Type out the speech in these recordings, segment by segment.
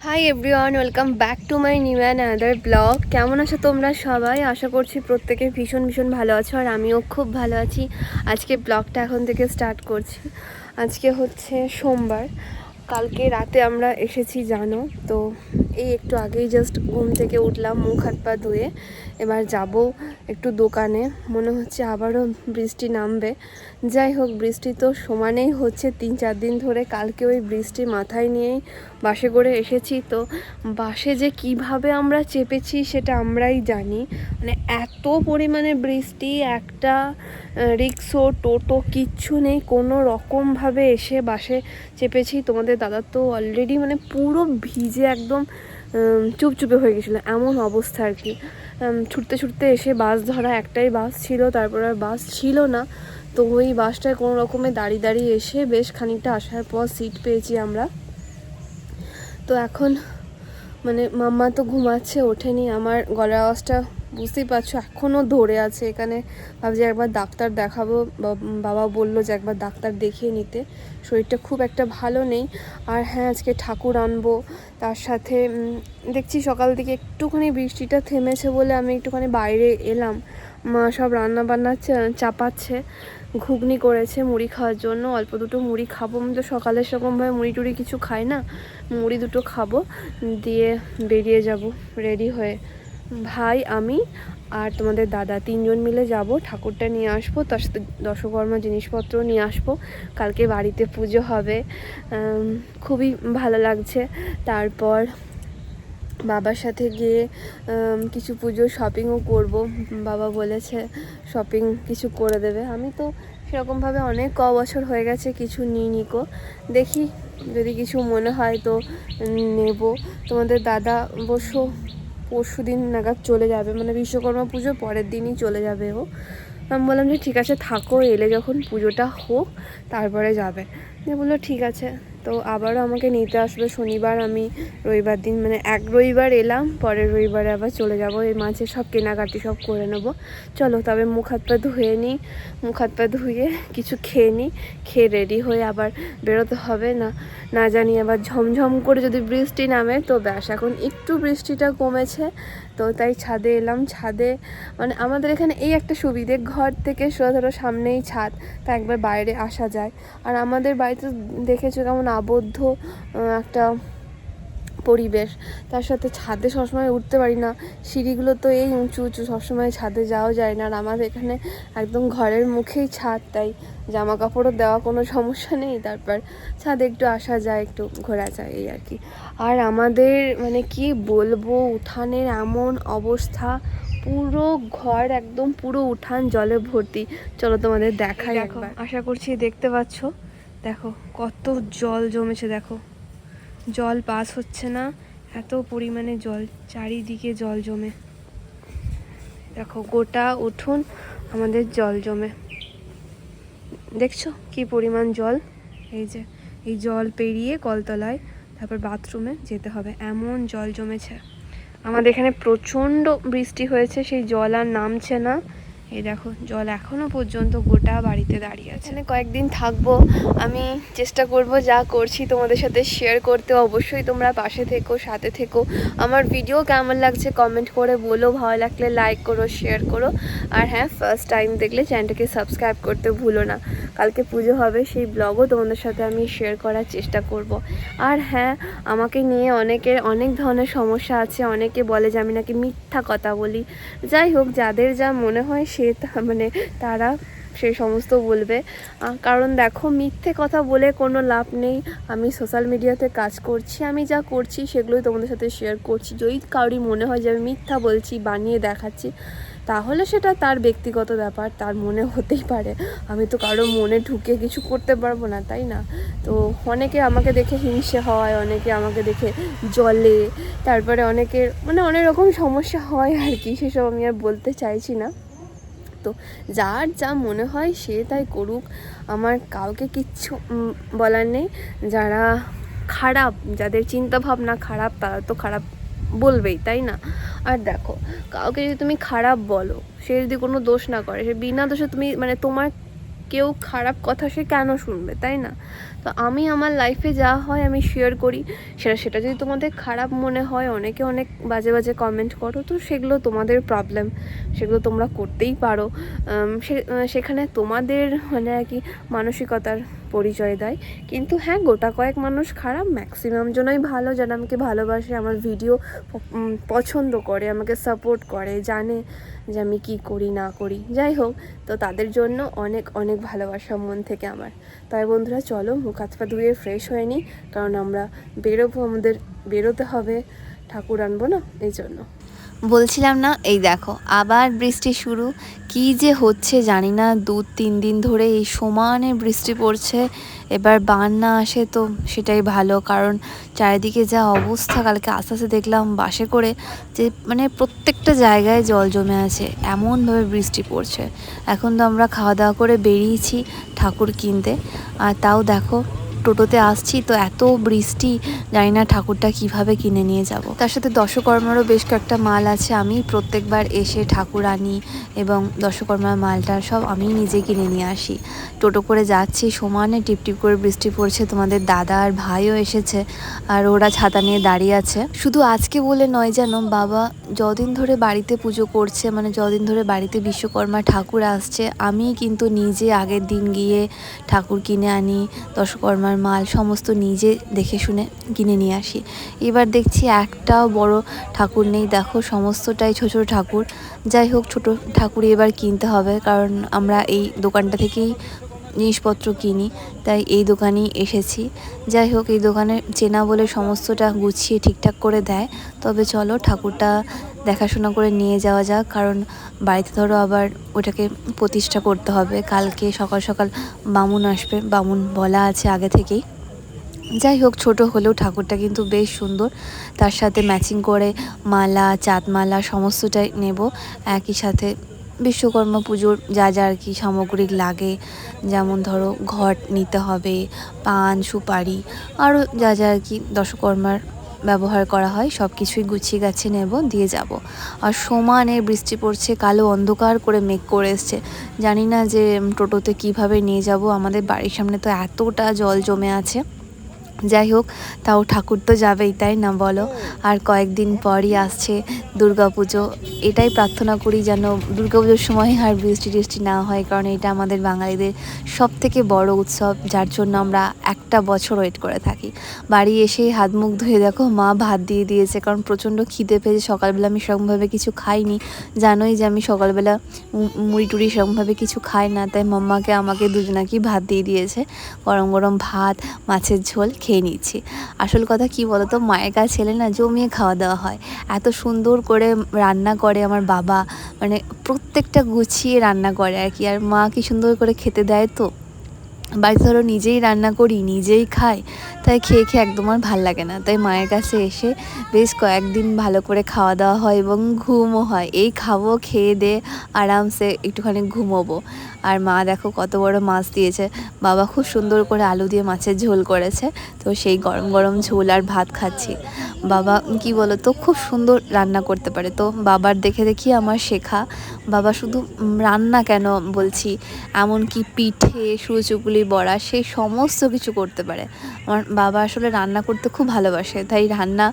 Hi everyone welcome back to my new and other blog কেমন আছো তোমরা সবাই? আশা করছি প্রত্যেকে ভীষণ ভীষণ ভালো আছো আর আমিও খুব ভালো আছি। আজকে ব্লগটা এখন থেকে স্টার্ট করছি। আজকে হচ্ছে সোমবার। কালকে রাতে আমরা এসেছি, জানো? তো এই একটু আগেই জাস্ট ঘুম থেকে উঠলাম, মুখ হাত পা ধুয়ে। এবার যাব একটু দোকানে। মনে হচ্ছে আবারও বৃষ্টি নামবে। যাই হোক, বৃষ্টি তো সমানেই হচ্ছে। তিন চার দিন ধরে কালকে ওই বৃষ্টি মাথায় নিয়েই বাসে করে এসেছি। তো বাসে যে কীভাবে আমরা চেপেছি সেটা আমরাই জানি। মানে এত পরিমাণে বৃষ্টি, একটা রিক্সো, টোটো, কিচ্ছু নেই। কোনো রকমভাবে এসে বাসে চেপেছি। তোমাদের দাদা তো অলরেডি মানে পুরো ভিজে একদম চুপচুপে হয়ে গেছিল, এমন অবস্থা আর কি। ছুটতে ছুটতে এসে বাস ধরা একটাই বাস ছিল, তারপর আর বাস ছিল না। তো ওই বাসটায় কোনো রকমে দাঁড়িয়ে দাঁড়িয়ে এসে বেশ খানিকটা আসার পর সিট পেয়েছি আমরা। তো এখন মানে মাম্মা তো ঘুমাচ্ছে, ওঠেনি, আমার গলার আওয়াজটা বুঝতেই পারছ এখনও ধরে আছে। এখানে ভাবছি একবার ডাক্তার দেখাবো। বাবা বলল যে একবার ডাক্তার দেখিয়ে নিতে। শরীরটা খুব একটা ভালো নেই। আর হ্যাঁ আজকে ঠাকুর আনব। তার সাথে দেখছি সকাল থেকে একটুখানি বৃষ্টিটা থেমেছে বলে আমি একটুখানি বাইরে এলাম। মা সব রান্না বান্না চাপাচ্ছে, ঘুগনি করেছে মুড়ি খাওয়ার জন্য। অল্প দুটো মুড়ি খাব। আমি তো সকালে সেরকমভাবে মুড়ি টুড়ি কিছু খাই না। মুড়ি দুটো খাব। দিয়ে বেরিয়ে যাব, রেডি হয়ে। ভাই, আমি আর তোমাদের দাদা তিনজন মিলে যাব। ঠাকুরটা নিয়ে আসব, তার সাথে দশকর্মা জিনিসপত্র নিয়ে আসব। কালকে বাড়িতে পুজো হবে। খুবই ভালো লাগছে। তারপর বাবার সাথে গিয়ে কিছু পুজো শপিংও করব। বাবা বলেছে শপিং কিছু করে দেবে। আমি তো সেরকমভাবে অনেক ক বছর হয়ে গেছে কিছু নিই নিকো দেখি যদি কিছু মনে হয় তো নেব। তোমাদের দাদা অবশ্য পরশু দিন নাগাদ চলে যাবে মানে বিশ্বকর্মা পুজো পরের দিনই চলে যাবে ও। আমি বললাম যে ঠিক আছে, থাকো, এলে যখন পুজোটা হোক, তারপরে যাবে। বলল, ঠিক আছে। তো আবারও আমাকে নিতে আসবে শনিবার, আমি রবিবার দিন মানে এক রবিবার এলাম, পরের রবিবারে আবার চলে যাব। এই মাঝে সব কেনাকাটি সব করে নেব। চলো, তবে মুখ হাত পা ধুয়ে নিই, মুখ হাত পা ধুয়ে কিছু খেয়ে নিই, খেয়ে রেডি হয়ে আবার বেরোতে হবে না না জানি আবার ঝমঝম করে যদি বৃষ্টি নামে, তো ব্যাস, এখন একটু বৃষ্টিটা কমেছে। তো তাই ছাদে এলাম, ছাদে মানে আমাদের এখানে এই একটা সুবিধে, ঘর থেকে সোজা ধরো সামনেই ছাদ, তা একবার বাইরে আসা যায়। আর আমাদের বাড়িতে দেখেছ কেমন আবদ্ধ একটা পরিবেশ। তার সাথে ছাদে সবসময় উঠতে পারি না। সিঁড়িগুলো তো এই উঁচু উঁচু সবসময় ছাদে যাওয়া যায় না। আর আমাদের এখানে একদম ঘরের মুখেই ছাদ তাই জামা কাপড়ও দেওয়া কোনো সমস্যা নেই। তারপর ছাদে একটু আসা যায় একটু ঘোরা যায় এই আর কি। আর আমাদের মানে কি বলব উঠানের এমন অবস্থা পুরো ঘর একদম পুরো উঠান জলে ভর্তি। চলো তোমাদের দেখাই দেখো আশা করছি দেখতে পাচ্ছ। দেখো, কত জল জমেছে, দেখো। জল পাস হচ্ছে না, এত পরিমাণে জল, চারিদিকে জল জমে। দেখো, গোটা উঠুন আমাদের জল জমে। দেখছ কি পরিমাণ জল? এই যে, এই জল পেরিয়ে কলতলায়, তারপর বাথরুমে যেতে হবে। এমন জল জমেছে। আমাদের এখানে প্রচণ্ড বৃষ্টি হয়েছে, সেই জল আর নামছে না। এই দেখো, জল এখনও পর্যন্ত গোটা বাড়িতে দাঁড়িয়ে আছে। এখানে কয়েকদিন থাকব, আমি চেষ্টা করব যা করছি তোমাদের সাথে শেয়ার করতে। অবশ্যই তোমরা পাশে থেকো, সাথে থেকো। আমার ভিডিও কেমন লাগছে কমেন্ট করে বলো, ভালো লাগলে লাইক করো শেয়ার করো। আর হ্যাঁ ফার্স্ট টাইম দেখলে চ্যানেলটাকে সাবস্ক্রাইব করতে ভুলো না। কালকে পুজো হবে, সেই ব্লগও তোমাদের সাথে আমি শেয়ার করার চেষ্টা করব। আর হ্যাঁ আমাকে নিয়ে অনেকের অনেক ধরনের সমস্যা আছে। অনেকে বলে যে আমি নাকি মিথ্যা কথা বলি। যাই হোক, যাদের যা মনে হয় সে মানে তারা সেই সমস্ত বলবে। কারণ দেখো মিথ্যে কথা বলে কোনো লাভ নেই। আমি সোশ্যাল মিডিয়াতে কাজ করছি, আমি যা করছি সেগুলোই তোমাদের সাথে শেয়ার করছি। যদি কারোরই মনে হয় যে আমি মিথ্যা বলছি, বানিয়ে দেখাচ্ছি, তাহলে সেটা তার ব্যক্তিগত ব্যাপার, তার মনে হতেই পারে। আমি তো কারও মনে ঢুকে কিছু করতে পারব না, তাই না? তো অনেকে আমাকে দেখে হিংসে হয়, অনেকে আমাকে দেখে জলে তারপরে অনেকের মানে অনেক রকম সমস্যা হয় আর কি, সেসব আমি আর বলতে চাইছি না। থাকতো যার যা মনে হয় সে তাই করুক। আমার কাউকে কিচ্ছু বলার নেই। যারা খারাপ, যাদের চিন্তাভাবনা খারাপ, তারা তো খারাপ বলবেই, তাই না? আর দেখো, কাউকে যদি তুমি খারাপ বলো, সে যদি কোনো দোষ না করে, সে বিনা দোষে তুমি মানে তোমার কেউ খারাপ কথা সে কেন শুনবে, তাই না? তো আমি আমার লাইফে যা হয় আমি শেয়ার করি। সেটা সেটা যদি তোমাদের খারাপ মনে হয়, অনেকে অনেক বাজে বাজে কমেন্ট করো, তো সেগুলো তোমাদের প্রবলেম সেগুলো তোমরা করতেই পারো। সেখানে তোমাদের মানে আর কি মানসিকতার পরিচয় দেয়। কিন্তু হ্যাঁ গোটা কয়েক মানুষ খারাপ ম্যাক্সিমাম জনই ভালো, যারা আমাকে ভালোবাসে, আমার ভিডিও পছন্দ করে, আমাকে সাপোর্ট করে, জানে যে আমি কি করি, না করি। যাই হোক, তো তাদের জন্য অনেক অনেক ভালোবাসা মন থেকে আমার। তাই বন্ধুরা, চলো মুখ হাত পা ধুয়ে ফ্রেশ হয়ে নিই কারণ আমরা বেরোবো আমাদের, বেরোতে হবে, ঠাকুর আনব না, এই জন্য। বলছিলাম না, এই দেখো, আবার বৃষ্টি শুরু। কি যে হচ্ছে জানি না, দু তিন দিন ধরে এই সমানে বৃষ্টি পড়ছে, এবার বান না আসে তো সেটাই ভালো, কারণ চারিদিকে যা অবস্থা, কালকে আস্তে আস্তে দেখলাম বাসে করে যে মানে প্রত্যেকটা জায়গায় জল জমে আছে, এমনভাবে বৃষ্টি পড়ছে। এখন তো আমরা খাওয়া দাওয়া করে বেরিয়েছি ঠাকুর কিনতে। আর তাও দেখো টোটোতে আসছি, তো এত বৃষ্টি, জানি না ঠাকুরটা কীভাবে কিনে নিয়ে যাব। তার সাথে দশকর্মারও বেশ কয়েকটা মাল আছে, আমি প্রত্যেকবার এসে ঠাকুর আনি এবং দশকর্মার মালটা সব আমি নিজে কিনে নিয়ে আসি। টোটো করে যাচ্ছি, সমানে টিপটিপ করে বৃষ্টি পড়ছে, তোমাদের দাদা আর ভাইও এসেছে আর ওরা ছাতা নিয়ে দাঁড়িয়ে আছে। শুধু আজকে বলে নয় যেন, বাবা যদিন ধরে বাড়িতে পুজো করছে মানে যদিন ধরে বাড়িতে বিশ্বকর্মা ঠাকুর আসছে, আমি কিন্তু নিজে আগের দিন গিয়ে ঠাকুর কিনে আনি দশকর্মার মাল সমস্ত নিজে দেখে শুনে কিনে নিয়ে আসি। এবার দেখছি একটাও বড় ঠাকুর নেই। দেখো, সমস্তটাই ছোট, ছোটো ঠাকুর। যাই হোক, ছোট ঠাকুরই এবার কিনতে হবে। কারণ আমরা এই দোকানটা থেকেই জিনিসপত্র কিনি, তাই এই দোকানেই এসেছি। যাই হোক, এই দোকানে চেনা বলে সমস্তটা গুছিয়ে ঠিকঠাক করে দেয়। তবে চলো ঠাকুরটা দেখাশোনা করে নিয়ে যাওয়া যাক, কারণ বাড়িতে ধরো আবার ওটাকে প্রতিষ্ঠা করতে হবে। কালকে সকাল সকাল বামুন আসবে, বামুন বলা আছে আগে থেকেই। যাই হোক, ছোট হলেও ঠাকুরটা কিন্তু বেশ সুন্দর। তার সাথে ম্যাচিং করে মালা, চাঁদমালা, সমস্তটাই নেব। একই সাথে বিশ্বকর্মা পুজোর যা যা আর কি সামগ্রী লাগে, যেমন ধরো ঘট নিতে হবে, পান, সুপারি আরও যা যা আর কি দশকর্মার ব্যবহার করা হয় সব কিছুই গুছিয়ে গাছে নেব, দিয়ে যাব। আর সমানে বৃষ্টি পড়ছে, কালো অন্ধকার করে মেঘ করে এসছে। জানি না যে টোটোতে কীভাবে নিয়ে যাব, আমাদের বাড়ির সামনে তো এতটা জল জমে আছে। যাই হোক তাও ঠাকুর তো যাবেই, তাই না বলো? আর কয়েকদিন পরই আসছে দুর্গা পুজো এটাই প্রার্থনা করি যেন দুর্গা পুজোর সময় আর বৃষ্টি টিষ্টি না হয়, কারণ এটা আমাদের বাঙালিদের সব থেকে বড় উৎসব, যার জন্য আমরা একটা বছর ওয়েট করে থাকি। বাড়ি এসে হাত মুখ ধুয়ে দেখো, মা ভাত দিয়ে দিয়েছে, কারণ প্রচণ্ড খিদে পেয়েছে। সকালবেলা আমি সেরকমভাবে কিছু খাইনি। জানোই যে আমি সকালবেলা মুড়ি টুড়ি সেরকমভাবে কিছু খাই না, তাই মাম্মাকে আমাকে দুজনাকেই ভাত দিয়ে দিয়েছে। গরম গরম ভাত, মাছের ঝোল খেয়ে নিচ্ছি। আসল কথা কি বলতো? মায়ের কাছে ছেলে না জমিয়ে খাওয়া দাওয়া হয়। এত সুন্দর করে রান্না করে আমার বাবা। মানে প্রত্যেকটা গুছিয়ে রান্না করে আর কি। আর মা কি সুন্দর করে খেতে দেয় তো? বাড়িতে ধরো নিজেই রান্না করি, নিজেই খাই, তাই খেয়ে খেয়ে একদম আর ভালো লাগে না। তাই মায়ের কাছে এসে বেশ কয়েকদিন ভালো করে খাওয়া দাওয়া হয় এবং ঘুমও হয়। এই খাব, খেয়ে দে, আরামসে একটুখানি ঘুমোবো। আর মা দেখো কত বড় মাছ দিয়েছে। বাবা খুব সুন্দর করে আলু দিয়ে মাছের ঝোল করেছে। তো সেই গরম গরম ঝোল আর ভাত খাচ্ছি। বাবা কি বলো তো খুব সুন্দর রান্না করতে পারে। তো বাবার দেখে দেখি আমার শেখা। বাবা শুধু রান্না কেন বলছি? এমনকি পিঠে সুচুকুলি বড়া, সেই সমস্ত কিছু করতে পারে। আমার বাবা আসলে রান্না করতে খুব ভালোবাসে, তাই রান্না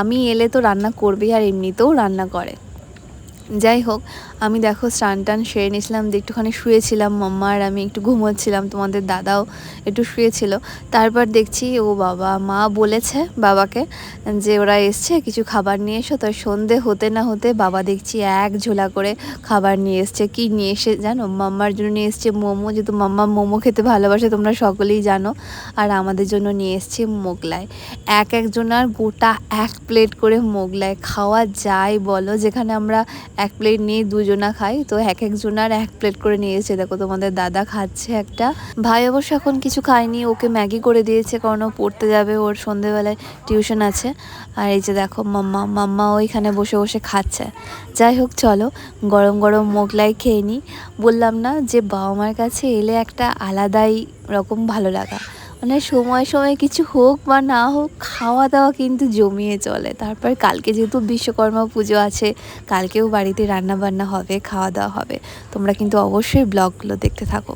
আমি এলে তো রান্না করবেই আর এমনিতেও রান্না করে। যাই হোক আমি দেখো স্নান টান সেরে নিয়েছিলাম, দিয়ে একটুখানি শুয়েছিলাম। মাম্মা আর আমি একটু ঘুমোচ্ছিলাম, তোমাদের দাদাও একটু শুয়েছিল। তারপর দেখছি, ও বাবা, মা বলেছে বাবাকে যে ওরা এসছে, কিছু খাবার নিয়ে এসো। তাই সন্ধে হতে না হতে বাবা দেখছি এক ঝোলা করে খাবার নিয়ে এসছে। কি নিয়ে এসে জানো? মাম্মার জন্য নিয়ে এসছে মোমো। যেহেতু মাম্মা মোমো খেতে ভালোবাসে, তোমরা সকলেই জানো। আর আমাদের জন্য নিয়ে এসছে মোগলাই। এক একজনার গোটা এক প্লেট করে মোগলাই। খাওয়া যায় বলো, যেখানে আমরা এক প্লেট নিয়ে দুজন দুজনা খাই। তো এক একজনার এক প্লেট করে নিয়েছে। দেখো, তোমাদের দাদা খাচ্ছে একটা। ভাই অবশ্য এখন কিছু খায়নি। ওকে ম্যাগি করে দিয়েছে, কারণ ও পড়তে যাবে। ওর সন্ধেবেলায় টিউশন আছে। আর এই যে দেখো, মাম্মা মাম্মা ওইখানে বসে বসে খাচ্ছে। যাই হোক, চলো, গরম গরম মোগলাই খেয়ে নিই বললাম না যে বাবা মার কাছে এলে একটা আলাদাই রকম ভালো লাগা। মানে সময় সময় কিছু হোক বা না হোক খাওয়া দাওয়া কিন্তু জমিয়ে চলে। তারপর কালকে যেহেতু বিশ্বকর্মা পুজো আছে, কালকেও বাড়িতে রান্না বান্না হবে খাওয়া দাওয়া হবে। তোমরা কিন্তু অবশ্যই ব্লগগুলো দেখতে থাকো।